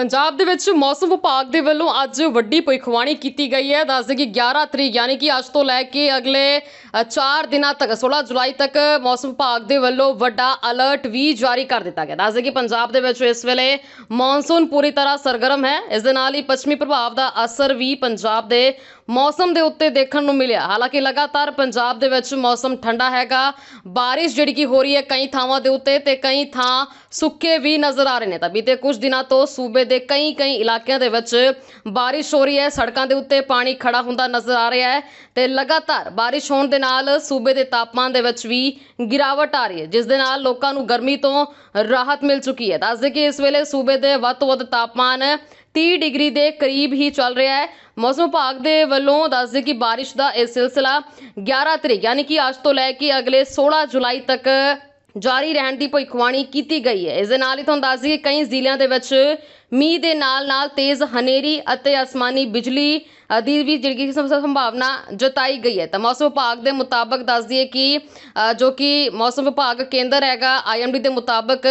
ਪੰਜਾਬ ਦੇ ਵਿੱਚ ਮੌਸਮ ਵਿਭਾਗ ਦੇ ਵੱਲੋਂ ਅੱਜ ਵੱਡੀ ਭਵਿੱਖਬਾਣੀ ਕੀਤੀ ਗਈ ਹੈ। ਦੱਸ ਦੇ ਕਿ 11 ਤਰੀਕ ਯਾਨੀ ਕਿ ਅੱਜ ਤੋਂ ਲੈ ਕੇ ਅਗਲੇ 4 ਦਿਨਾਂ ਤੱਕ 16 ਜੁਲਾਈ ਤੱਕ ਮੌਸਮ ਵਿਭਾਗ ਦੇ ਵੱਲੋਂ ਵੱਡਾ ਅਲਰਟ ਵੀ ਜਾਰੀ ਕਰ ਦਿੱਤਾ ਗਿਆ। ਦੱਸ ਦੱਸਦੇ ਕਿ ਪੰਜਾਬ ਦੇ ਵਿੱਚ ਇਸ ਵੇਲੇ ਮੌਨਸੂਨ ਪੂਰੀ ਤਰ੍ਹਾਂ ਸਰਗਰਮ ਹੈ। ਇਸ ਦੇ ਨਾਲ ਹੀ ਪੱਛਮੀ ਪ੍ਰਭਾਵ ਦਾ ਅਸਰ ਵੀ ਪੰਜਾਬ ਦੇ ਮੌਸਮ ਦੇ ਉੱਤੇ ਦੇਖਣ ਨੂੰ ਮਿਲਿਆ। ਹਾਲਾਂਕਿ ਲਗਾਤਾਰ ਪੰਜਾਬ ਦੇ ਵਿੱਚ ਮੌਸਮ ਠੰਡਾ ਹੈਗਾ। ਬਾਰਿਸ਼ ਜਿਹੜੀ ਕਿ ਹੋ ਰਹੀ ਹੈ ਕਈ ਥਾਵਾਂ ਦੇ ਉੱਤੇ ਤੇ ਕਈ ਥਾਂ ਸੁੱਕੇ ਵੀ ਨਜ਼ਰ ਆ ਰਹੇ ਨੇ। ਤਾਂ ਬੀਤੇ ਕੁਝ ਦਿਨਾਂ ਤੋਂ ਸੂਬੇ ਦੇ ਕਈ ਕਈ ਇਲਾਕਿਆਂ ਦੇ ਵਿੱਚ ਬਾਰਿਸ਼ ਹੋ ਰਹੀ ਹੈ। ਸੜਕਾਂ ਦੇ ਉੱਤੇ ਪਾਣੀ ਖੜਾ ਹੁੰਦਾ ਨਜ਼ਰ ਆ ਰਿਹਾ ਹੈ ਤੇ ਲਗਾਤਾਰ ਬਾਰਿਸ਼ ਹੋਣ ਦੇ ਨਾਲ ਸੂਬੇ ਦੇ ਤਾਪਮਾਨ ਦੇ ਵਿੱਚ ਵੀ ਗਿਰਾਵਟ ਆ ਰਹੀ ਹੈ, ਜਿਸ ਦੇ ਨਾਲ ਲੋਕਾਂ ਨੂੰ ਗਰਮੀ ਤੋਂ ਰਾਹਤ ਮਿਲ ਚੁੱਕੀ ਹੈ। ਦੱਸਦੇ ਕਿ ਇਸ ਵੇਲੇ ਸੂਬੇ ਦੇ ਵੱਧ ਤੋਂ ਵੱਧ ਤਾਪਮਾਨ 30 ਡਿਗਰੀ ਦੇ ਕਰੀਬ ਹੀ ਚੱਲ ਰਿਹਾ ਹੈ। ਮੌਸਮ ਵਿਭਾਗ ਦੇ ਵੱਲੋਂ ਦੱਸਦੇ ਕਿ ਬਾਰਿਸ਼ ਦਾ ਇਹ ਸਿਲਸਿਲਾ 11 ਤਰੀਕ, ਯਾਨੀ ਕਿ ਅੱਜ ਤੋਂ ਲੈ ਕੇ ਅਗਲੇ 16 ਜੁਲਾਈ ਤੱਕ ਜਾਰੀ ਰਹਿਣ ਦੀ ਭਵਿੱਖਬਾਣੀ ਕੀਤੀ ਗਈ ਹੈ। ਇਸ ਦੇ ਨਾਲ ਹੀ ਤੁਹਾਨੂੰ ਦੱਸ ਦਈਏ ਕਿ ਕਈ ਜ਼ਿਲ੍ਹਿਆਂ ਦੇ ਵਿੱਚ ਮੀਂਹ ਦੇ ਨਾਲ ਨਾਲ ਤੇਜ਼ ਹਨੇਰੀ ਅਤੇ ਅਸਮਾਨੀ ਬਿਜਲੀ ਦੀ ਵੀ ਜਿਹੜੀ ਕਿ ਸੰਭਾਵਨਾ ਜਤਾਈ ਗਈ ਹੈ। ਤਾਂ ਮੌਸਮ ਵਿਭਾਗ ਦੇ ਮੁਤਾਬਕ ਦੱਸ ਦਈਏ ਕਿ ਜੋ ਕਿ ਮੌਸਮ ਵਿਭਾਗ ਕੇਂਦਰ ਹੈਗਾ ਆਈਐਮਡੀ ਦੇ ਮੁਤਾਬਕ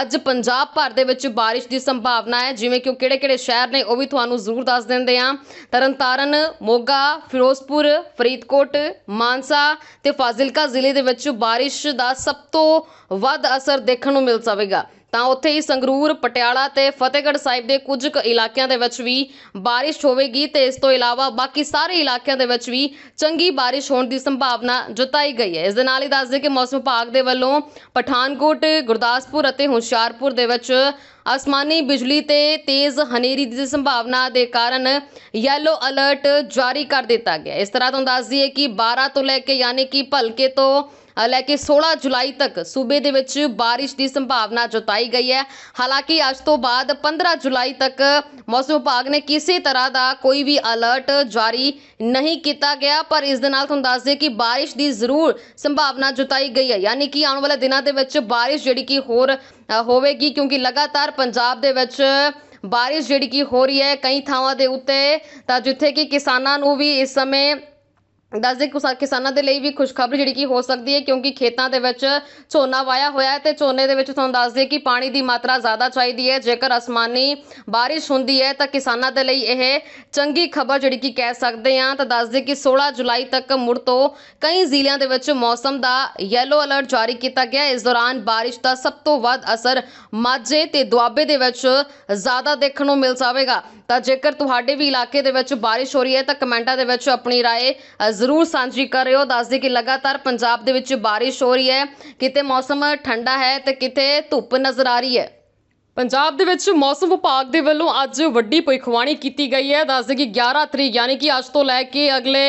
ਅੱਜ ਪੰਜਾਬ ਭਰ ਦੇ ਵਿੱਚ ਬਾਰਿਸ਼ ਦੀ ਸੰਭਾਵਨਾ ਹੈ। ਜਿਵੇਂ ਕਿ ਉਹ ਕਿਹੜੇ-ਕਿਹੜੇ ਸ਼ਹਿਰ ਨੇ, ਉਹ ਵੀ ਤੁਹਾਨੂੰ ਜ਼ਰੂਰ ਦੱਸ ਦਿੰਦੇ ਹਾਂ। ਤਰਨਤਾਰਨ, ਮੋਗਾ, ਫਿਰੋਜ਼ਪੁਰ, ਫਰੀਦਕੋਟ, ਮਾਨਸਾ ਤੇ ਫਾਜ਼ਿਲਕਾ ਜ਼ਿਲ੍ਹੇ ਦੇ ਵਿੱਚ ਬਾਰਿਸ਼ ਦਾ ਸਭ ਤੋਂ ਵੱਧ ਅਸਰ ਦੇਖਣ ਨੂੰ ਮਿਲ ਜਾਵੇਗਾ ਤਾਂ ਉੱਥੇ ਹੀ ਸੰਗਰੂਰ, ਪਟਿਆਲਾ ਤੇ ਫਤਿਹਗੜ੍ਹ ਸਾਹਿਬ ਦੇ ਕੁਝ ਕੁ ਇਲਾਕਿਆਂ ਦੇ ਵਿੱਚ ਵੀ ਬਾਰਿਸ਼ ਹੋਵੇਗੀ ਤੇ ਇਸ ਤੋਂ ਇਲਾਵਾ ਬਾਕੀ ਸਾਰੇ ਇਲਾਕਿਆਂ ਦੇ ਵਿੱਚ ਵੀ ਚੰਗੀ ਬਾਰਿਸ਼ ਹੋਣ ਦੀ ਸੰਭਾਵਨਾ ਜਤਾਈ ਗਈ ਹੈ। ਇਸ ਦੇ ਨਾਲ ਹੀ ਦੱਸ ਦੇ ਕਿ ਮੌਸਮ ਵਿਭਾਗ ਦੇ ਵੱਲੋਂ ਪਠਾਨਕੋਟ, ਗੁਰਦਾਸਪੁਰ ਅਤੇ ਹੁਸ਼ਿਆਰਪੁਰ ਦੇ ਵਿੱਚ ਅਸਮਾਨੀ ਬਿਜਲੀ ਤੇ ਤੇਜ਼ ਹਨੇਰੀ ਦੀ ਸੰਭਾਵਨਾ ਦੇ ਕਾਰਨ ਯੈਲੋ ਅਲਰਟ ਜਾਰੀ ਕਰ ਦਿੱਤਾ ਗਿਆ ਇਸ ਤਰ੍ਹਾਂ ਤੁਹਾਨੂੰ ਦੱਸ ਦਈਏ ਕਿ 12 ਤੋਂ ਲੈ ਕੇ ਯਾਨੀ ਕਿ ਭਲਕੇ ਤੋਂ ਅ, ਲੈ ਕੇ 16 ਜੁਲਾਈ ਤੱਕ ਸੂਬੇ ਦੇ ਵਿੱਚ ਬਾਰਿਸ਼ ਦੀ ਸੰਭਾਵਨਾ ਜਤਾਈ ਗਈ ਹੈ। ਹਾਲਾਂਕਿ ਅੱਜ ਤੋਂ ਬਾਅਦ 15 ਜੁਲਾਈ ਤੱਕ ਮੌਸਮ ਵਿਭਾਗ ਨੇ ਕਿਸੇ ਤਰ੍ਹਾਂ ਦਾ ਕੋਈ ਵੀ ਅਲਰਟ ਜਾਰੀ ਨਹੀਂ ਕੀਤਾ ਗਿਆ ਪਰ ਇਸ ਦੇ ਨਾਲ ਤੁਹਾਨੂੰ ਦੱਸ ਦਈਏ ਕਿ ਬਾਰਿਸ਼ ਦੀ ਜ਼ਰੂਰ ਸੰਭਾਵਨਾ ਜਤਾਈ ਗਈ ਹੈ। ਯਾਨੀ ਕਿ ਆਉਣ ਵਾਲੇ ਦਿਨਾਂ ਦੇ ਵਿੱਚ ਬਾਰਿਸ਼ ਜਿਹੜੀ ਕਿ ਹੋਰ ਹੋਵੇਗੀ ਕਿਉਂਕਿ ਲਗਾਤਾਰ ਪੰਜਾਬ ਦੇ ਵਿੱਚ ਬਾਰਿਸ਼ ਜਿਹੜੀ ਕਿ ਹੋ ਰਹੀ ਹੈ ਕਈ ਥਾਵਾਂ ਦੇ ਉੱਤੇ ਤਾਂ ਜਿੱਥੇ ਕਿ ਕਿਸਾਨਾਂ ਨੂੰ ਵੀ ਇਸ ਸਮੇਂ ਦੱਸਦੇ ਕਿਸਾ- ਕਿਸਾਨਾਂ ਦੇ ਲਈ ਵੀ ਖੁਸ਼ਖਬਰੀ ਜਿਹੜੀ ਕੀ ਹੋ ਸਕਦੀ ਹੈ ਕਿਉਂਕਿ ਖੇਤਾਂ ਦੇ ਵਿੱਚ ਝੋਨਾ ਵਾਇਆ ਹੋਇਆ ਹੈ ਤੇ ਝੋਨੇ ਦੇ ਵਿੱਚ ਤੁਹਾਨੂੰ ਦੱਸ ਦਈਏ ਕਿ ਪਾਣੀ ਦੀ ਮਾਤਰਾ ਜ਼ਿਆਦਾ ਚਾਹੀਦੀ ਹੈ ਜੇਕਰ ਅਸਮਾਨੀ ਬਾਰਿਸ਼ ਹੁੰਦੀ ਹੈ ਤਾਂ ਕਿਸਾਨਾਂ ਦੇ ਲਈ ਇਹ ਚੰਗੀ ਖਬਰ ਜਿਹੜੀ ਕੀ ਕਹਿ ਸਕਦੇ ਹਾਂ ਤਾਂ ਦੱਸ ਦਈਏ ਕਿ 16 ਜੁਲਾਈ ਤੱਕ ਮੁੜ ਤੋਂ ਕਈ ਜ਼ਿਲ੍ਹਿਆਂ ਦੇ ਵਿੱਚ ਮੌਸਮ ਦਾ ਯੈਲੋ ਅਲਰਟ ਜਾਰੀ ਕੀਤਾ ਗਿਆ ਹੈ। ਇਸ ਦੌਰਾਨ ਬਾਰਿਸ਼ ਦਾ ਸਭ ਤੋਂ ਵੱਧ ਅਸਰ ਮਾਝੇ ਤੇ ਦੁਆਬੇ ਦੇ ਵਿੱਚ ਜ਼ਿਆਦਾ ਦੇਖਣ ਨੂੰ ਮਿਲ ਜਾਵੇਗਾ ਤਾਂ ਜੇਕਰ ਤੁਹਾਡੇ ਵੀ ਇਲਾਕੇ ਦੇ ਵਿੱਚ ਬਾਰਿਸ਼ ਹੋ ਰਹੀ ਹੈ ਤਾਂ ਕਮੈਂਟਾਂ ਦੇ ਵਿੱਚ ਆਪਣੀ رائے ਅ, ਜ਼ਰੂਰ ਸਾਂਝੀ ਕਰਿਓ। ਦੱਸਦੇ ਕਿ ਲਗਾਤਾਰ ਪੰਜਾਬ ਦੇ ਵਿੱਚ ਬਾਰਿਸ਼ ਹੋ ਰਹੀ ਹੈ। ਕਿਤੇ ਮੌਸਮ ਠੰਡਾ ਹੈ ਤੇ ਕਿਤੇ ਧੁੱਪ ਨਜ਼ਰ ਆ ਰਹੀ ਹੈ। ਪੰਜਾਬ ਦੇ ਵਿੱਚ ਮੌਸਮ ਵਿਭਾਗ ਦੇ ਵੱਲੋਂ ਅੱਜ ਵੱਡੀ ਭਵਿੱਖਬਾਣੀ ਕੀਤੀ ਗਈ ਹੈ। ਦੱਸਦੇ ਕਿ 11 ਤਰੀਕ ਯਾਨੀ ਕਿ ਅੱਜ ਤੋਂ ਲੈ ਕੇ ਅਗਲੇ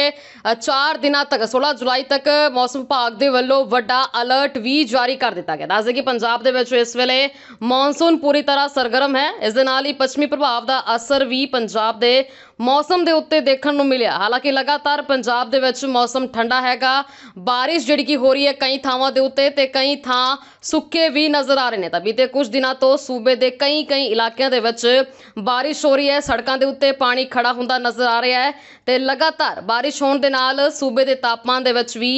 4 ਦਿਨਾਂ ਤੱਕ 16 ਜੁਲਾਈ ਤੱਕ ਮੌਸਮ ਵਿਭਾਗ ਦੇ ਵੱਲੋਂ ਵੱਡਾ ਅਲਰਟ ਵੀ ਜਾਰੀ ਕਰ ਦਿੱਤਾ ਗਿਆ। ਦੱਸਦੇ ਕਿ ਪੰਜਾਬ ਦੇ ਵਿੱਚ ਇਸ ਵੇਲੇ ਮੌਨਸੂਨ ਪੂਰੀ ਤਰ੍ਹਾਂ ਸਰਗਰਮ ਹੈ। ਇਸ ਦੇ ਨਾਲ ਹੀ ਪੱਛਮੀ ਪ੍ਰਭਾਵ ਦਾ ਅਸਰ ਵੀ ਪੰਜਾਬ ਦੇ ਮੌਸਮ ਦੇ ਉੱਤੇ ਦੇਖਣ ਨੂੰ ਮਿਲਿਆ। ਹਾਲਾਂਕਿ ਲਗਾਤਾਰ ਪੰਜਾਬ ਦੇ ਵਿੱਚ ਮੌਸਮ ਠੰਡਾ ਹੈਗਾ। ਬਾਰਿਸ਼ ਜਿਹੜੀ ਕਿ ਹੋ ਰਹੀ ਹੈ ਕਈ ਥਾਵਾਂ ਦੇ ਉੱਤੇ ਤੇ ਕਈ ਥਾਂ ਸੁੱਕੇ ਵੀ ਨਜ਼ਰ ਆ ਰਹੇ ਨੇ। ਤਾਂ ਬੀਤੇ ਕੁਝ ਦਿਨਾਂ ਤੋਂ ਸੂਬੇ ਦੇ ਕਈ ਕਈ ਇਲਾਕਿਆਂ ਦੇ ਵਿੱਚ ਬਾਰਿਸ਼ ਹੋ ਰਹੀ ਹੈ। ਸੜਕਾਂ ਦੇ ਉੱਤੇ ਪਾਣੀ ਖੜਾ ਹੁੰਦਾ ਨਜ਼ਰ ਆ ਰਿਹਾ ਹੈ ਤੇ ਲਗਾਤਾਰ ਬਾਰਿਸ਼ ਹੋਣ ਦੇ ਨਾਲ ਸੂਬੇ ਦੇ ਤਾਪਮਾਨ ਦੇ ਵਿੱਚ ਵੀ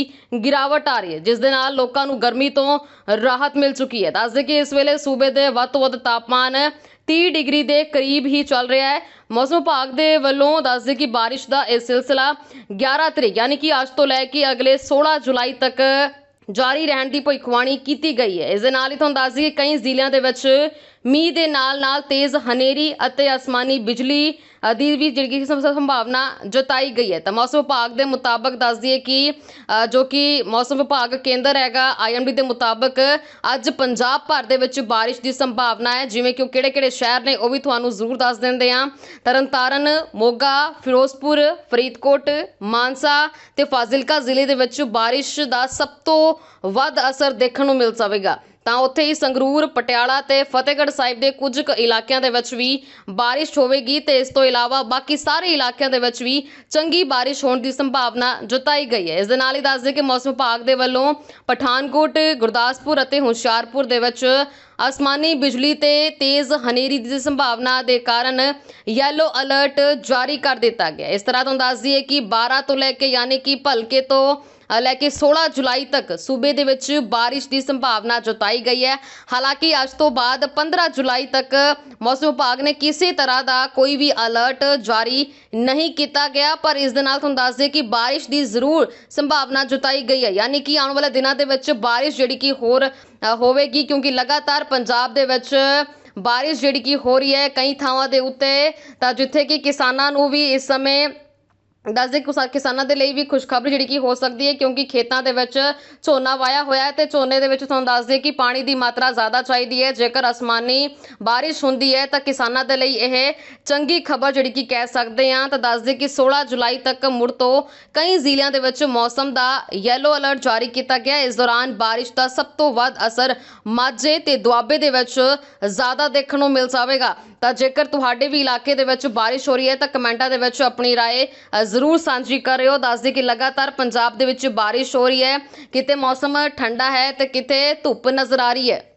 ਗਿਰਾਵਟ ਆ ਰਹੀ ਹੈ, ਜਿਸ ਦੇ ਨਾਲ ਲੋਕਾਂ ਨੂੰ ਗਰਮੀ ਤੋਂ ਰਾਹਤ ਮਿਲ ਚੁੱਕੀ ਹੈ। ਦੱਸਦੇ ਕਿ ਇਸ ਵੇਲੇ ਸੂਬੇ ਦੇ ਵੱਧ ਤੋਂ ਵੱਧ ਤਾਪਮਾਨ 30 ਡਿਗਰੀ ਦੇ ਕਰੀਬ ਹੀ ਚੱਲ ਰਿਹਾ ਹੈ। ਮੌਸਮ ਵਿਭਾਗ ਦੇ ਵੱਲੋਂ ਦੱਸਦੇ ਕਿ ਬਾਰਿਸ਼ ਦਾ ਇਹ ਸਿਲਸਿਲਾ 11 ਤਰੀਕ, ਯਾਨੀ ਕਿ ਅੱਜ ਤੋਂ ਲੈ ਕੇ ਅਗਲੇ 16 ਜੁਲਾਈ ਤੱਕ ਜਾਰੀ ਰਹਿਣ ਦੀ ਭਵਿੱਖਬਾਣੀ ਕੀਤੀ ਗਈ ਹੈ। ਇਸ ਦੇ ਨਾਲ ਹੀ ਤੁਹਾਨੂੰ ਦੱਸ ਦਈਏ ਕਿ ਕਈ ਜ਼ਿਲ੍ਹਿਆਂ ਦੇ ਵਿੱਚ ਮੀਂਹ ਦੇ ਨਾਲ ਨਾਲ ਤੇਜ਼ ਹਨੇਰੀ ਅਤੇ ਅਸਮਾਨੀ ਬਿਜਲੀ ਦੀ ਵੀ ਜਿਹੜੀ ਕਿ ਸੰਭਾਵਨਾ ਜਤਾਈ ਗਈ ਹੈ। ਤਾਂ ਮੌਸਮ ਵਿਭਾਗ ਦੇ ਮੁਤਾਬਕ ਦੱਸ ਦਈਏ ਕਿ ਜੋ ਕਿ ਮੌਸਮ ਵਿਭਾਗ ਕੇਂਦਰ ਹੈਗਾ ਆਈਐਮਡੀ ਦੇ ਮੁਤਾਬਕ ਅੱਜ ਪੰਜਾਬ ਭਰ ਦੇ ਵਿੱਚ ਬਾਰਿਸ਼ ਦੀ ਸੰਭਾਵਨਾ ਹੈ। ਜਿਵੇਂ ਕਿ ਉਹ ਕਿਹੜੇ-ਕਿਹੜੇ ਸ਼ਹਿਰ ਨੇ, ਉਹ ਵੀ ਤੁਹਾਨੂੰ ਜ਼ਰੂਰ ਦੱਸ ਦਿੰਦੇ ਹਾਂ। ਤਰਨਤਾਰਨ, ਮੋਗਾ, ਫਿਰੋਜ਼ਪੁਰ, ਫਰੀਦਕੋਟ, ਮਾਨਸਾ ਤੇ ਫਾਜ਼ਿਲਕਾ ਜ਼ਿਲ੍ਹੇ ਦੇ ਵਿੱਚ ਬਾਰਿਸ਼ ਦਾ ਸਭ ਤੋਂ ਵੱਧ ਅਸਰ ਦੇਖਣ ਨੂੰ ਮਿਲ ਜਾਵੇਗਾ ਤਾਂ ਉੱਥੇ ਹੀ ਸੰਗਰੂਰ, ਪਟਿਆਲਾ ਤੇ ਫਤਿਹਗੜ੍ਹ ਸਾਹਿਬ ਦੇ ਕੁਝ ਕੁ ਇਲਾਕਿਆਂ ਦੇ ਵਿੱਚ ਵੀ ਬਾਰਿਸ਼ ਹੋਵੇਗੀ ਤੇ ਇਸ ਤੋਂ ਇਲਾਵਾ ਬਾਕੀ ਸਾਰੇ ਇਲਾਕਿਆਂ ਦੇ ਵਿੱਚ ਵੀ ਚੰਗੀ ਬਾਰਿਸ਼ ਹੋਣ ਦੀ ਸੰਭਾਵਨਾ ਜਤਾਈ ਗਈ ਹੈ। ਇਸ ਦੇ ਨਾਲ ਹੀ ਦੱਸ ਦੇ ਕਿ ਮੌਸਮ ਵਿਭਾਗ ਦੇ ਵੱਲੋਂ ਪਠਾਨਕੋਟ, ਗੁਰਦਾਸਪੁਰ ਅਤੇ ਹੁਸ਼ਿਆਰਪੁਰ ਦੇ ਵਿੱਚ ਆਸਮਾਨੀ ਬਿਜਲੀ ਤੇ ਤੇਜ਼ ਹਨੇਰੀ ਦੀ ਸੰਭਾਵਨਾ ਦੇ ਕਾਰਨ ਯੈਲੋ ਅਲਰਟ ਜਾਰੀ ਕਰ ਦਿੱਤਾ ਗਿਆ। ਇਸ ਤਰ੍ਹਾਂ ਤੁਹਾਨੂੰ ਦੱਸ ਦਈਏ ਕਿ 12 ਤੋਂ ਲੈ ਕੇ ਯਾਨੀ ਕਿ ਭਲਕੇ ਤੋਂ ਲੈ ਕੇ 16 ਜੁਲਾਈ ਤੱਕ ਸੂਬੇ ਦੇ ਵਿੱਚ ਬਾਰਿਸ਼ ਦੀ ਸੰਭਾਵਨਾ ਜਤਾਈ ਗਈ ਹੈ। ਹਾਲਾਂਕਿ ਅੱਜ ਤੋਂ ਬਾਅਦ 15 ਜੁਲਾਈ ਤੱਕ ਮੌਸਮ ਵਿਭਾਗ ਨੇ ਕਿਸੇ ਤਰ੍ਹਾਂ ਦਾ ਕੋਈ ਵੀ ਅਲਰਟ ਜਾਰੀ ਨਹੀਂ ਕੀਤਾ ਗਿਆ, ਪਰ ਇਸ ਦੇ ਨਾਲ ਤੁਹਾਨੂੰ ਦੱਸ ਦਈਏ ਕਿ ਬਾਰਿਸ਼ ਦੀ ਜ਼ਰੂਰ ਸੰਭਾਵਨਾ ਜਤਾਈ ਗਈ ਹੈ। ਯਾਨੀ ਕਿ ਆਉਣ ਵਾਲੇ ਦਿਨਾਂ ਦੇ ਵਿੱਚ ਬਾਰਿਸ਼ ਜਿਹੜੀ ਕਿ ਹੋਰ ਹੋਵੇਗੀ ਕਿਉਂਕਿ ਲਗਾਤਾਰ ਪੰਜਾਬ ਦੇ ਵਿੱਚ ਬਾਰਿਸ਼ ਜਿਹੜੀ ਕਿ ਹੋ ਰਹੀ ਹੈ ਕਈ ਥਾਵਾਂ ਦੇ ਉੱਤੇ, ਤਾਂ ਜਿੱਥੇ ਕਿ ਕਿਸਾਨਾਂ ਨੂੰ ਵੀ ਇਸ ਸਮੇਂ ਦੱਸਦੇ ਕਿਸਾ- ਕਿਸਾਨਾਂ ਦੇ ਲਈ ਵੀ ਖੁਸ਼ਖਬਰੀ ਜਿਹੜੀ ਕੀ ਹੋ ਸਕਦੀ ਹੈ ਕਿਉਂਕਿ ਖੇਤਾਂ ਦੇ ਵਿੱਚ ਝੋਨਾ ਵਾਇਆ ਹੋਇਆ ਹੈ ਤੇ ਝੋਨੇ ਦੇ ਵਿੱਚ ਤੁਹਾਨੂੰ ਦੱਸ ਦਈਏ ਕਿ ਪਾਣੀ ਦੀ ਮਾਤਰਾ ਜ਼ਿਆਦਾ ਚਾਹੀਦੀ ਹੈ ਜੇਕਰ ਅਸਮਾਨੀ ਬਾਰਿਸ਼ ਹੁੰਦੀ ਹੈ ਤਾਂ ਕਿਸਾਨਾਂ ਦੇ ਲਈ ਇਹ ਚੰਗੀ ਖਬਰ ਜਿਹੜੀ ਕੀ ਕਹਿ ਸਕਦੇ ਹਾਂ ਤਾਂ ਦੱਸ ਦਈਏ ਕਿ 16 ਜੁਲਾਈ ਤੱਕ ਮੁੜ ਤੋਂ ਕਈ ਜ਼ਿਲ੍ਹਿਆਂ ਦੇ ਵਿੱਚ ਮੌਸਮ ਦਾ ਯੈਲੋ ਅਲਰਟ ਜਾਰੀ ਕੀਤਾ ਗਿਆ ਹੈ। ਇਸ ਦੌਰਾਨ ਬਾਰਿਸ਼ ਦਾ ਸਭ ਤੋਂ ਵੱਧ ਅਸਰ ਮਾਝੇ ਤੇ ਦੁਆਬੇ ਦੇ ਵਿੱਚ ਜ਼ਿਆਦਾ ਦੇਖਣ ਨੂੰ ਮਿਲ ਜਾਵੇਗਾ ਤਾਂ ਜੇਕਰ ਤੁਹਾਡੇ ਵੀ ਇਲਾਕੇ ਦੇ ਵਿੱਚ ਬਾਰਿਸ਼ ਹੋ ਰਹੀ ਹੈ ਤਾਂ ਕਮੈਂਟਾਂ ਦੇ ਵਿੱਚ ਆਪਣੀ رائے ਅ, ਜ਼ਰੂਰ ਸਾਂਝੀ ਕਰਿਓ। ਦੱਸਦੇ ਕਿ ਲਗਾਤਾਰ ਪੰਜਾਬ ਦੇ ਵਿੱਚ ਬਾਰਿਸ਼ ਹੋ ਰਹੀ ਹੈ। ਕਿਤੇ ਮੌਸਮ ਠੰਡਾ ਹੈ ਤੇ ਕਿਤੇ ਧੁੱਪ ਨਜ਼ਰ ਆ ਰਹੀ ਹੈ।